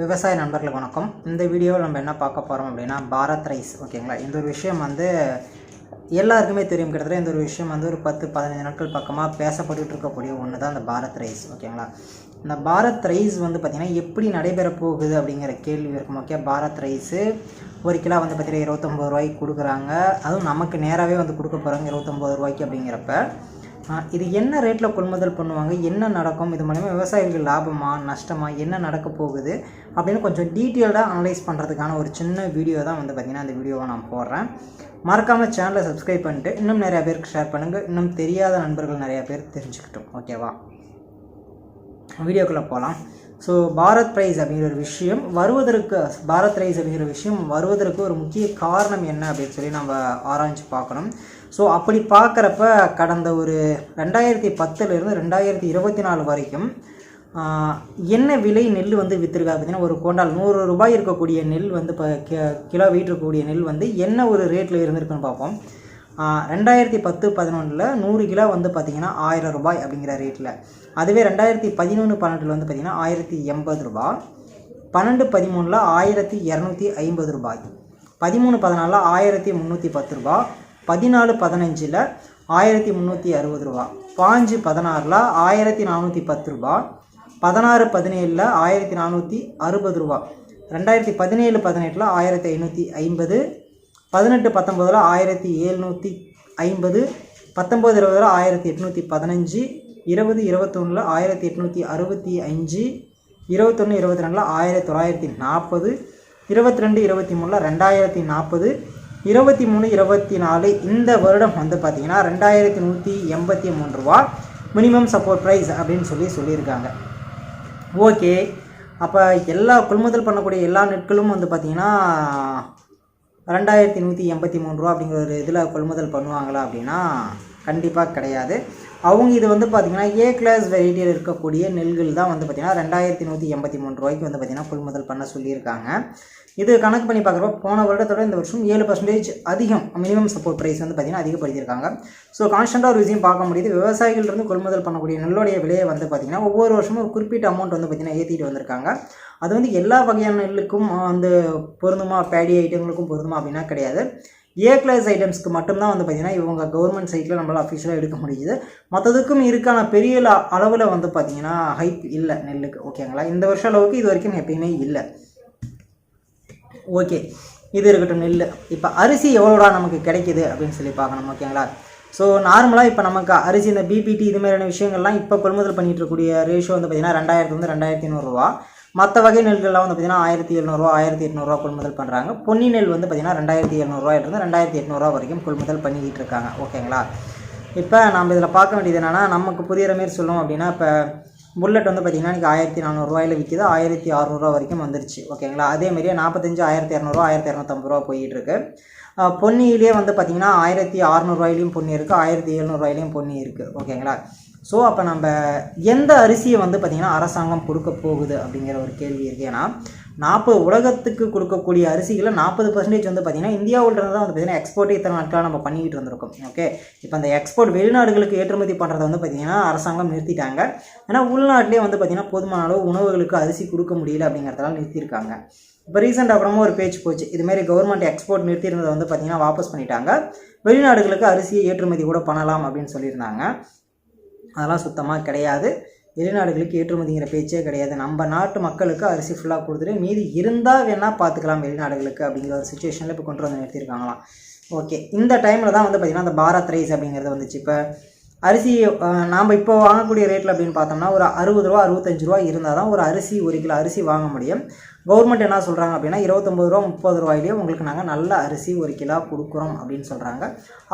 விவசாய நண்பர்களுக்கு வணக்கம். இந்த வீடியோவில் நம்ம என்ன பார்க்க போகிறோம் அப்படின்னா பாரத் ரைஸ் ஓகேங்களா இந்த ஒரு விஷயம் வந்து எல்லாருக்குமே தெரியும். கிட்டத்தட்ட இந்த ஒரு விஷயம் வந்து ஒரு பத்து பதினஞ்சு நாட்கள் பக்கமாக பேசப்பட்டு இருக்கக்கூடிய ஒன்று தான் இந்த பாரத் ரைஸ் ஓகேங்களா இந்த பாரத் ரைஸ் வந்து பார்த்திங்கன்னா எப்படி நடைபெற போகுது அப்படிங்கிற கேள்வி இருக்கும் ஓகே பாரத் ரைஸு ஒரு கிலோ வந்து பார்த்திங்கன்னா இருபத்தொம்பது ரூபாய்க்கு கொடுக்குறாங்க. அதுவும் நமக்கு நேராகவே வந்து கொடுக்க போகிறாங்க இருபத்தொம்பது ரூபாய்க்கு அப்படிங்கிறப்ப. இது என்ன ரேட்டில் கொள்முதல் பண்ணுவாங்க? என்ன நடக்கும்? இது மூலயமா விவசாயிகளுக்கு லாபமா நஷ்டமா? என்ன நடக்க போகுது? அப்படின்னு கொஞ்சம் டீட்டெயில்டாக அனலைஸ் பண்ணுறதுக்கான ஒரு சின்ன வீடியோ தான் வந்து பார்த்திங்கன்னா அந்த வீடியோவை நான் போடுறேன். மறக்காமல் சேனலை சப்ஸ்கிரைப் பண்ணிட்டு இன்னும் நிறையா பேருக்கு ஷேர் பண்ணுங்கள் இன்னும் தெரியாத நண்பர்கள் நிறையா பேர் தெரிஞ்சுக்கிட்டோம். ஓகேவா வீடியோக்குள்ளே போகலாம் ஸோ பாரத் ப்ரைஸ் அப்படிங்கிற ஒரு விஷயம் வருவதற்கு பாரத் ரைஸ் அப்படிங்கிற விஷயம் வருவதற்கு ஒரு முக்கிய காரணம் என்ன அப்படின்னு சொல்லி நம்ம ஆராய்ச்சி பார்க்கணும். ஸோ அப்படி பார்க்குறப்ப கடந்த ஒரு ரெண்டாயிரத்தி பத்துலேருந்து ரெண்டாயிரத்தி இருபத்தி நாலு வரைக்கும் என்ன விலை நெல் வந்து விற்றுருக்கா பார்த்தீங்கன்னா ஒரு கொண்டால் நூறு ரூபாய் இருக்கக்கூடிய நெல் வந்து இப்போ கிலோ வெயிட் இருக்கக்கூடிய நெல் வந்து என்ன ஒரு ரேட்டில் இருந்திருக்குன்னு பார்ப்போம். ரெண்டாயிரத்தி பத்து பதினொன்றில் நூறு கிலோ வந்து பார்த்திங்கன்னா ஆயிரம் ரூபாய் அப்படிங்கிற ரேட்டில் அதுவே ரெண்டாயிரத்தி பதினொன்று பன்னெண்டில் வந்து பார்த்திங்கன்னா ஆயிரத்தி எண்பது ரூபாய். பன்னெண்டு பதிமூணில் ஆயிரத்தி இரநூத்தி ஐம்பது ரூபாய். பதிமூணு பதினாலில் ஆயிரத்தி முந்நூற்றி பத்து ரூபா பதினாலு பதினஞ்சில் ஆயிரத்தி முந்நூற்றி அறுபது ரூபா. பாஞ்சு பதினாறில் ஆயிரத்தி நானூற்றி பத்து ரூபா. பதினாறு பதினேழில் ஆயிரத்தி நானூற்றி அறுபது ரூபா. ரெண்டாயிரத்தி பதினேழு பதினெட்டில் ஆயிரத்தி ஐநூற்றி ஐம்பது. பதினெட்டு பத்தொம்போதில் ஆயிரத்தி எழுநூற்றி ஐம்பது. பத்தொம்போது இருபதில் ஆயிரத்தி எட்நூற்றி பதினஞ்சு. இருபது இருபத்தொன்னில் ஆயிரத்தி எட்நூற்றி அறுபத்தி அஞ்சு இருபத்தொன்று இருபத்தி ரெண்டில் ஆயிரத்தி தொள்ளாயிரத்தி நாற்பது. இருபத்தி ரெண்டு இருபத்தி மூணில் ரெண்டாயிரத்தி நாற்பது. இருபத்தி மூணு இருபத்தி நாலு இந்த வருடம் வந்து பார்த்திங்கன்னா ரெண்டாயிரத்தி நூற்றி எண்பத்தி மூணு ரூபா மினிமம் சப்போர்ட் ப்ரைஸ் அப்படின்னு சொல்லி சொல்லியிருக்காங்க. ஓகே அப்போ எல்லா கொள்முதல் பண்ணக்கூடிய எல்லா நெட்களும் வந்து பார்த்திங்கன்னா ரெண்டாயிரத்தி நூற்றி எண்பத்தி மூணு ரூபா அப்படிங்கிற ஒரு இதில் கொள்முதல் பண்ணுவாங்களா அப்படின்னா கண்டிப்பாக கிடையாது. அவங்க இது வந்து பார்த்திங்கன்னா ஏ கிளாஸ் வெரைட்டியில் இருக்கக்கூடிய நெல்கள் தான் வந்து பார்த்திங்கன்னா ரெண்டாயிரத்தி நூற்றி எண்பத்தி மூணு ரூபாய்க்கு வந்து பார்த்திங்கன்னா கொள்முதல் பண்ண சொல்லியிருக்காங்க. இது கணக்கு பண்ணி பார்க்குறப்ப போன வருடத்தோட இந்த வருஷம் ஏழு பர்சன்டேஜ் அதிகம் மினிமம் சப்போர்ட் ப்ரைஸ் வந்து பார்த்திங்கன்னா அதிகப்படுத்தியிருக்காங்க. ஸோ கான்ஸ்டண்ட்டாக ஒரு விஷயம் பார்க்க முடியுது. விவசாயிகள்லேருந்து கொள்முதல் பண்ணக்கூடிய நெல்லுடைய விலையை வந்து பார்த்திங்கன்னா ஒவ்வொரு வருஷமும் ஒரு குறிப்பிட்ட அமௌண்ட் வந்து பார்த்திங்கன்னா ஏற்றிட்டு வந்திருக்காங்க. அது வந்து எல்லா வகையான நெல்லுக்கும் வந்து பொருந்துமா பேடி ஐட்டங்களுக்கும் பொருந்துமா அப்படின்னா கிடையாது. ஏ கிளாஸ் ஐட்டம்ஸ்க்கு மட்டும்தான் வந்து பார்த்திங்கன்னா இவங்க கவர்மெண்ட் சைட்டில் நம்மளால் அஃபிஷியலாக எடுக்க முடியுது. மற்றதுக்கும் இருக்கான பெரிய அளவில் வந்து பார்த்திங்கன்னா ஹைப் இல்லை நெல்லுக்கு. ஓகேங்களா இந்த வருஷம் அளவுக்கு இது வரைக்கும் எப்பயுமே இல்லை. ஓகே இது இருக்கட்டும் நெல் இப்போ அரிசி எவ்வளோடா நமக்கு கிடைக்குது அப்படின்னு சொல்லி பார்க்கணும். ஓகேங்களா ஸோ நார்மலாக இப்போ நமக்கு அரிசி இந்த பிபிடி இது மாதிரியான விஷயங்கள்லாம் இப்போ கொள்முதல் பண்ணிகிட்டு இருக்கக்கூடிய ரேஷியோ வந்து பார்த்திங்கன்னா ரெண்டாயிரத்து வந்து ரெண்டாயிரத்தி நூறுரூவா மற்ற வகை நெல்கள்லாம் வந்து பார்த்திங்கன்னா ஆயிரத்தி எழுநூறுவா ஆயிரத்தி எட்நூறுவா கொள்முதல் பண்ணுறாங்க பொன்னி நெல் வந்து பார்த்திங்கன்னா ரெண்டாயிரத்தி எழுநூறுவாயிலிருந்து ரெண்டாயிரத்தி எட்நூறுவா வரைக்கும் கொள்முதல் பண்ணிக்கிட்டு இருக்காங்க. ஓகேங்களா இப்போ நம்ம இதில் பார்க்க வேண்டியது என்னென்னா நமக்கு புரிகிற மாரி சொல்லணும் அப்படின்னா இப்போ புல்லட் வந்து பார்த்திங்கன்னா இன்றைக்கி ஆயிரத்தி நானூறுரூவாயில் விற்கிது ஆயிரத்தி அறநூறுவா வரைக்கும் வந்துருச்சு. ஓகேங்களா அதேமாதிரியே நாற்பத்தஞ்சு ஆயிரத்தி இரநூறுவா ஆயிரத்தி இரநூத்தம்பது ரூபா போயிட்டுருக்கு பொன்னியிலே வந்து பார்த்திங்கன்னா ஆயிரத்தி அறநூறுவாயிலையும் பொன்னி இருக்குது ஆயிரத்தி எழுநூறுவாயிலையும் பொன்னி இருக்குது ஓகேங்களா? ஸோ அப்போ நம்ம எந்த அரிசியை வந்து பார்த்திங்கன்னா அரசாங்கம் கொடுக்க போகுது அப்படிங்கிற ஒரு கேள்வி இருக்கு. ஏன்னா நாற்பது உலகத்துக்கு கொடுக்கக்கூடிய அரிசிகளை நாற்பது பர்சன்டேஜ் வந்து பார்த்திங்கன்னா இந்தியாவில் தான் வந்து பார்த்திங்கன்னா எக்ஸ்போர்ட் இத்தனை நாட்களாக நம்ம பண்ணிக்கிட்டு இருந்திருக்கோம். ஓகே இப்போ அந்த எக்ஸ்போர்ட் வெளிநாடுகளுக்கு ஏற்றுமதி பண்ணுறதை வந்து பார்த்திங்கன்னா அரசாங்கம் நிறுத்திட்டாங்க. ஏன்னா உள்நாட்டிலே வந்து பார்த்திங்கன்னா போதுமான அளவு உணவுகளுக்கு அரிசி கொடுக்க முடியல அப்படிங்கிறதால நிறுத்தியிருக்காங்க. இப்போ ரீசெண்டாக அப்புறமா ஒரு பேச்சு போச்சு. இதுமாரி கவர்மெண்ட் எக்ஸ்போர்ட் நிறுத்தியிருந்ததை வந்து பார்த்திங்கன்னா வாபஸ் பண்ணிட்டாங்க. வெளிநாடுகளுக்கு அரிசியை ஏற்றுமதி கூட பண்ணலாம் அப்படின்னு சொல்லியிருந்தாங்க. அதெல்லாம் சுத்தமாக கிடையாது. வெளிநாடுகளுக்கு ஏற்றுமதிங்கிற பேச்சே கிடையாது. நம்ம நாட்டு மக்களுக்கு அரிசி ஃபுல்லாக கொடுத்துட்டு மீதி இருந்தால் வேணால் பார்த்துக்கலாம் வெளிநாடுகளுக்கு அப்படிங்கிற ஒரு சுச்சுவேஷனில் இப்போ கொண்டு வந்து நிறுத்தியிருக்காங்களாம். ஓகே இந்த டைமில் தான் வந்து பார்த்திங்கன்னா அந்த பாரத் ரைஸ் அப்படிங்கிறது வந்துச்சு. இப்போ அரிசி நாம் இப்போ வாங்கக்கூடிய ரேட்டில் அப்படின்னு பார்த்தோம்னா ஒரு அறுபது ரூபா அறுபத்தஞ்சு ரூபா இருந்தால் தான் ஒரு அரிசி ஒரு கிலோ அரிசி வாங்க முடியும். கவர்மெண்ட் என்ன சொல்கிறாங்க அப்படின்னா இருபத்தொம்பது ரூபா முப்பது ரூபாயிலேயே உங்களுக்கு நாங்கள் நல்ல அரிசி ஒரு கிலோ கொடுக்குறோம் அப்படின்னு சொல்கிறாங்க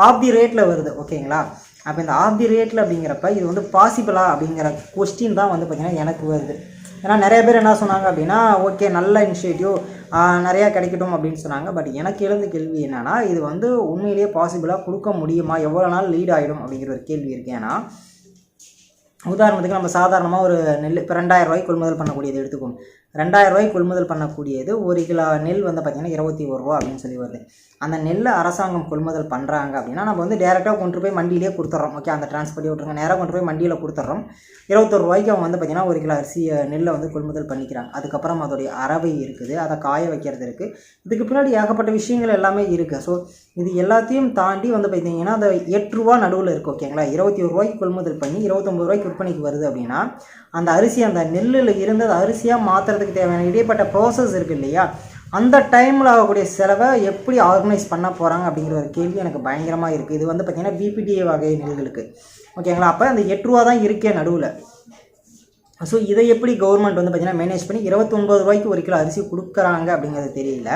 ஆஃப் தி ரேட்டில் வருது ஓகேங்களா? அப்போ இந்த ஆஃப் தி ரேட்டில் அப்படிங்கிறப்ப இது வந்து பாசிபிளா அப்படிங்கிற கொஸ்டின் தான் வந்து பார்த்திங்கன்னா எனக்கு வருது. ஏன்னா நிறைய பேர் என்ன சொன்னாங்க அப்படின்னா ஓகே நல்ல இனிஷியேட்டிவ் நிறையா கிடைக்கட்டும் அப்படின்னு சொன்னாங்க. பட் எனக்கு எழுந்த கேள்வி என்னென்னா இது வந்து உண்மையிலேயே பாசிபிளாக கொடுக்க முடியுமா? எவ்வளோ நாள் லீட் ஆகிடும் அப்படிங்கிற ஒரு கேள்வி இருக்குது ஏன்னா உதாரணத்துக்கு நம்ம சாதாரணமாக ஒரு நெல் இப்போ ரெண்டாயிரம் ரூபாய்க்கு கொள்முதல் பண்ணக்கூடியது எடுத்துக்கும் ரெண்டாயிரம் ரூபாய்க்கு கொள்முதல் பண்ணக்கூடியது ஒரு கிலோ நெல் வந்து பார்த்திங்கன்னா இருபத்தி ஒரு ரூபா அப்படின்னு சொல்லி வருது. அந்த நெல்லை அரசாங்கம் கொள்முதல் பண்ணுறாங்க அப்படின்னா நம்ம வந்து டேரெக்டாக கொண்டு போய் மண்டியிலே கொடுத்துட்றோம் ஓகே அந்த டிரான்ஸ்போர்ட் விட்ருங்க நேராக கொண்டு போய் மண்டியில் கொடுத்துட்றோம் இருபத்தொரு ரூபாய்க்கு அவங்க வந்து பார்த்திங்கன்னா ஒரு கிலோ அரிசி நெல்லை வந்து கொள்முதல் பண்ணிக்கிறாங்க. அதுக்கப்புறம் அதோடைய அறவை இருக்குது. அதை காய வைக்கிறது இருக்குது இதுக்கு பின்னாடி ஏகப்பட்ட விஷயங்கள் எல்லாமே இருக்குது ஸோ இது எல்லாத்தையும் தாண்டி வந்து பார்த்தீங்கன்னா அந்த எட்டு ரூபா நடுவில் இருக்குது ஓகேங்களா இருபத்தி ஒரு ரூபாய்க்கு கொள்முதல் பண்ணி இருபத்தொம்பது ரூபாய்க்கு விற்பனைக்கு வருது அப்படின்னா அந்த அரிசி அந்த நெல்லில் இருந்து அரிசியாக அரிசியாக பண்ணுறதுக்கு தேவையான இடைப்பட்ட ப்ராசஸ் இருக்குது இல்லையா? அந்த டைமில் ஆகக்கூடிய செலவை எப்படி ஆர்கனைஸ் பண்ண போகிறாங்க அப்படிங்கிற ஒரு கேள்வி எனக்கு பயங்கரமாக இருக்குது இது வந்து பார்த்திங்கன்னா பிபிடிஏ வகை நெல்களுக்கு. ஓகேங்களா அப்போ அந்த எட்டு ரூபா தான் இருக்கே நடுவில். ஸோ இதை எப்படி கவர்மெண்ட் வந்து பார்த்திங்கன்னா மேனேஜ் பண்ணி இருபத்தொன்பது ரூபாய்க்கு ஒரு கிலோ அரிசி கொடுக்குறாங்க அப்படிங்கிறது தெரியல.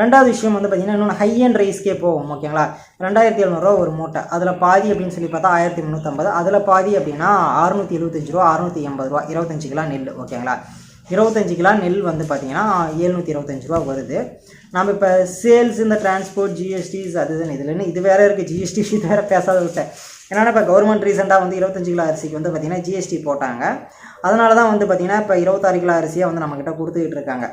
ரெண்டாவது விஷயம் வந்து பார்த்திங்கன்னா இன்னொன்று ஹை அண்ட் ரைஸ்க்கே போகும். ஓகேங்களா ரெண்டாயிரத்தி எழுநூறுவா ஒரு மூட்டை. அதில் பாதி அப்படின்னு சொல்லி பார்த்தா ஆயிரத்தி முந்நூற்றம்பது அதில் பாதி அப்படின்னா அறுநூற்றி எழுபத்தஞ்சு ரூபா அறுநூற்றி எண்பது ரூபா இருபத்தஞ்சு கிலோ நெல் ஓகேங்களா இருபத்தஞ்சு கிலோ நெல் வந்து பார்த்திங்கன்னா ஏழ்நூற்றி இருபத்தஞ்சு ரூபா வருது. நம்ம இப்போ சேல்ஸ் இந்த டிரான்ஸ்போர்ட் ஜிஎஸ்டிஸ் அது இதுன்னு இதில் இது வேறு இருக்குது ஜிஎஸ்டி இது வேறு பேசாத விட்டேன். என்னென்னா இப்போ கவர்மெண்ட் ரீசெண்டாக வந்து இருபத்தஞ்சு கிலோ அரிசிக்கு வந்து பார்த்திங்கன்னா ஜிஎஸ்டி போட்டாங்க. அதனால தான் வந்து பார்த்திங்கன்னா இப்போ இருபத்தாறு கிலோ அரிசியை வந்து நம்மக்கிட்ட கொடுத்துக்கிட்டு இருக்காங்க.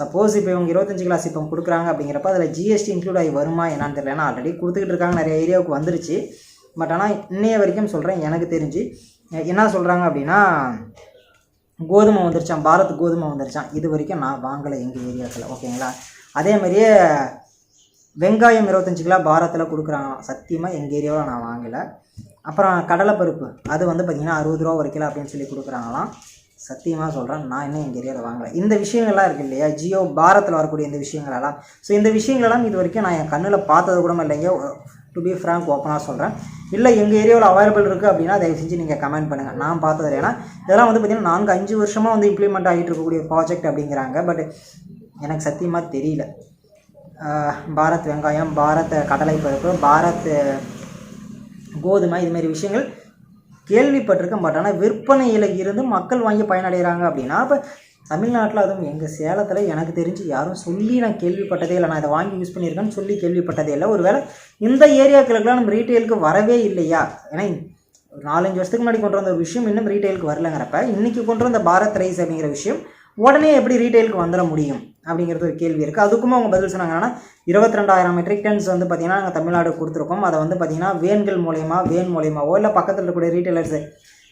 சப்போஸ் இப்போ இவங்க இருபத்தஞ்சி கிலோ அரிசி இப்போ கொடுக்குறாங்க அப்படிங்கிறப்ப அதில் ஜிஎஸ்டி இன்க்ளூட் ஆகி வருமா என்னன்னு தெரியல. ஏன்னா ஆல்ரெடி கொடுத்துக்கிட்டு இருக்காங்க. நிறைய ஏரியாவுக்கு வந்துருச்சு. பட் ஆனால் இன்னைய வரைக்கும் சொல்கிறேன் எனக்கு தெரிஞ்சு என்ன சொல்கிறாங்க அப்படின்னா கோதுமை வந்துருச்சான் பாரத் கோதுமை வந்துருச்சான் இது வரைக்கும் நான் வாங்கலை எங்கள் ஏரியாவில் ஓகேங்களா? அதே மாதிரியே வெங்காயம் இருபத்தஞ்சு கிலோ பாரத்தில் கொடுக்குறாங்க. சத்தியமாக எங்கள் ஏரியாவில் நான் வாங்கலை. அப்புறம் கடலைப்பருப்பு அது வந்து பார்த்திங்கன்னா அறுபது ரூபா ஒரு கிலோ அப்படின்னு சொல்லி கொடுக்குறாங்களாம். சத்தியமாக சொல்கிறேன் நான் இன்னும் எங்கள் ஏரியாவில் வாங்கலை. இந்த விஷயங்கள்லாம் இருக்குது இல்லையா? ஜியோ பாரத்தில் வரக்கூடிய இந்த விஷயங்களெல்லாம் ஸோ இந்த விஷயங்களெல்லாம் இது வரைக்கும் நான் என் கண்ணில் பார்த்தது கூட இல்லைங்க. டு பி ஃப்ராங்க் ஓப்பனாக சொல்கிறேன் இல்லை எங்கள் ஏரியாவில் அவைலபிள் இருக்குது அப்படின்னா தயவு செஞ்சு நீங்கள் கமெண்ட் பண்ணுங்கள் நான் பார்த்தது ஏன்னா இதெல்லாம் வந்து பார்த்திங்கன்னா நான்கு அஞ்சு வருஷமாக வந்து இம்ப்ளிமெண்ட் ஆகிட்டு இருக்கக்கூடிய ப்ராஜெக்ட் அப்படிங்கிறாங்க. பட் எனக்கு சத்தியமாக தெரியல. பாரத் வெங்காயம் பாரத் கடலை பருப்பு பாரத் கோதுமை இதுமாரி விஷயங்கள் கேள்விப்பட்டிருக்கேன். பட் ஆனால் விற்பனையில் இருந்து மக்கள் வாங்கி பயனடைகிறாங்க அப்படின்னா இப்போ தமிழ்நாட்டில் அதுவும் எங்கள் சேலத்தில் எனக்கு தெரிஞ்சு யாரும் சொல்லி நான் கேள்விப்பட்டதே இல்லை. நான் இதை வாங்கி யூஸ் பண்ணியிருக்கேன்னு சொல்லி கேள்விப்பட்டதே இல்லை. ஒருவேளை இந்த ஏரியாக்களுக்கெல்லாம் நம்ம ரீட்டெயிலுக்கு வரவே இல்லையா? ஏன்னா ஒரு நாலஞ்சு வருஷத்துக்கு முன்னாடி கொண்டு வந்த ஒரு விஷயம் இன்னும் ரீட்டெயிலுக்கு வரலங்கிறப்ப இன்றைக்கி கொண்டு வந்த பாரத் ரைஸ் அப்படிங்கிற விஷயம் உடனே எப்படி ரீட்டெயிலுக்கு வந்துட முடியும்? அப்படிங்கிறது ஒரு கேள்வி இருக்குது அதுக்குமே அவங்க பதில் சொன்னாங்கன்னா இருபத்தி ரெண்டாயிரம் மெட்ரிக் டன்ஸ் வந்து பார்த்திங்கன்னா நாங்கள் தமிழ்நாடு கொடுத்துருக்கோம். அதை வந்து பார்த்திங்கன்னா வேன்கள் மூலயமா வேன் மூலயமாவோ இல்லை பக்கத்தில் இருக்கக்கூடிய ரீட்டைலர்ஸ்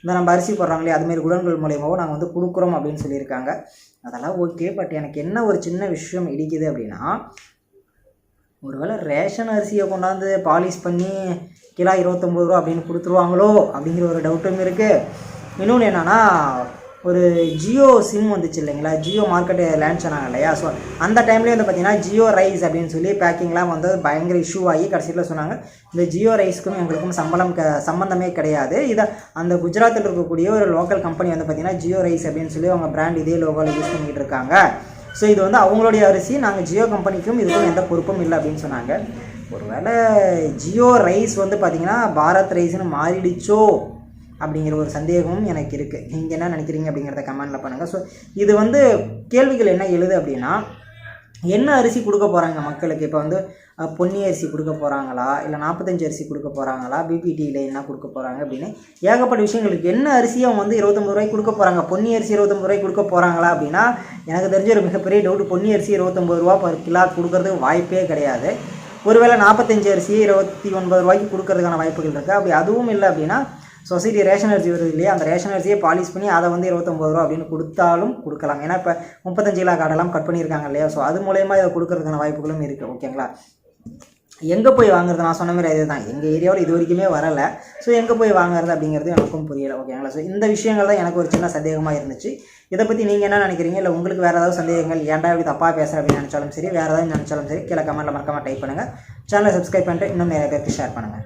இந்த நம்ம அரிசி போடுறாங்களே அதுமாரி குடன்கள் மூலயமாவும் நாங்கள் வந்து கொடுக்குறோம் அப்படின்னு சொல்லியிருக்காங்க. அதெல்லாம் ஓகே பட் எனக்கு என்ன ஒரு சின்ன விஷயம் இடிக்குது அப்படின்னா ஒருவேளை ரேஷன் அரிசியை கொண்டாந்து பாலிஷ் பண்ணி கிலோ இருபத்தொம்பது ரூபா அப்படின்னு கொடுத்துருவாங்களோ அப்படிங்கிற ஒரு டவுட்டும் இருக்குது இன்னொன்று என்னென்னா ஒரு ஜியோ சிம் வந்துச்சு இல்லைங்களா? ஜியோ மார்க்கெட்டு லேண்ட் சொன்னாங்க இல்லையா? ஸோ அந்த டைம்லேயே வந்து பார்த்தீங்கன்னா ஜியோ ரைஸ் அப்படின்னு சொல்லி பேக்கிங்லாம் வந்து பயங்கர இஷ்யூ ஆகி கடைசியில் சொன்னாங்க. இந்த ஜியோ ரைஸ்க்கும் எங்களுக்கும் சம்பளம் க சம்மந்தமே கிடையாது. இதை அந்த குஜராத்தில் இருக்கக்கூடிய ஒரு லோக்கல் கம்பெனி வந்து பார்த்தீங்கன்னா ஜியோ ரைஸ் அப்படின்னு சொல்லி அவங்க பிராண்ட் இதே லோகோவில் யூஸ் பண்ணிக்கிட்டு இருக்காங்க. ஸோ இது வந்து அவங்களுடைய அரிசி நாங்கள் ஜியோ கம்பெனிக்கும் இதுக்கும் எந்த பொறுப்பும் இல்லை அப்படின்னு சொன்னாங்க. ஒருவேளை ஜியோ ரைஸ் வந்து பார்த்திங்கன்னா பாரத் ரைஸ்னு மாறிடுச்சோ? அப்படிங்கிற ஒரு சந்தேகமும் எனக்கு இருக்குது நீங்கள் என்ன நினைக்கிறீங்க அப்படிங்கிறத கமெண்டில் பண்ணுங்கள் ஸோ இது வந்து கேள்விகள் என்ன எழுது அப்படின்னா என்ன அரிசி கொடுக்க போகிறாங்க மக்களுக்கு? இப்போ வந்து பொன்னி அரிசி கொடுக்க போகிறாங்களா இல்லை நாற்பத்தஞ்சு அரிசி கொடுக்க போகிறாங்களா பிபிடியில் என்ன கொடுக்க போகிறாங்க அப்படின்னு. ஏகப்பட்ட விஷயங்களுக்கு என்ன அரிசியை அவங்க வந்து இருபத்தொம்பது ரூபாய்க்கு கொடுக்க போகிறாங்க பொன்னி அரிசி இருபத்தொம்பது ரூபாய்க்கு கொடுக்க போகிறாங்களா அப்படின்னா எனக்கு தெரிஞ்ச ஒரு மிகப்பெரிய டவுட் பொன்னி அரிசி இருபத்தொம்பது ரூபா பர் கிலோ கொடுக்கறதுக்கு வாய்ப்பே கிடையாது. ஒருவேளை நாற்பத்தஞ்சு அரிசி இருபத்தி ஒன்பது ரூபாய்க்கு கொடுக்கறதுக்கான வாய்ப்புகள் இருக்குது அப்படி அதுவும் இல்லை அப்படின்னா சொசைட்டி ரேஷன் அரிசி வருது இல்லையா? அந்த ரேஷன் அரிசியை பாலிஷ் பண்ணி அதை வந்து இருபத்தொம்பது ரூபா அப்படின்னு கொடுத்தாலும் கொடுக்கலாம். ஏன்னா இப்போ முப்பத்தஞ்சு கிலோ கார்டெல்லாம் கட் பண்ணியிருக்காங்க இல்லையா? ஸோ அது மூலயமா இதை கொடுக்கறதுக்கான வாய்ப்புகளும் இருக்குது ஓகேங்களா எங்கே போய் வாங்குறது? நான் சொன்ன மாதிரி அதே தான். எங்கள் ஏரியாவில் இது வரைக்குமே வரலை. ஸோ எங்கே போய் வாங்குறது அப்படிங்கிறது எனக்கும் புரியலை. ஓகேங்களா ஸோ இந்த விஷயங்கள் தான் எனக்கு ஒரு சின்ன சந்தேகமாக இருந்துச்சு. இதை பற்றி நீங்கள் என்ன நினைக்கிறீங்க? இல்லை உங்களுக்கு வேறு ஏதாவது சந்தேகங்கள்? ஏன்டா இப்படி தப்பாக பேசுகிறேன் அப்படின்னு நினச்சாலும் சரி வேறு ஏதாவது நினச்சாலும் சரி கீழே கமெண்ட்டில் மறக்காமல் டைப் பண்ணுங்கள் சேனலை சப்ஸ்கிரைப் பண்ணிட்டு இன்னும் நிறைய பேருக்கு ஷேர் பண்ணுங்கள்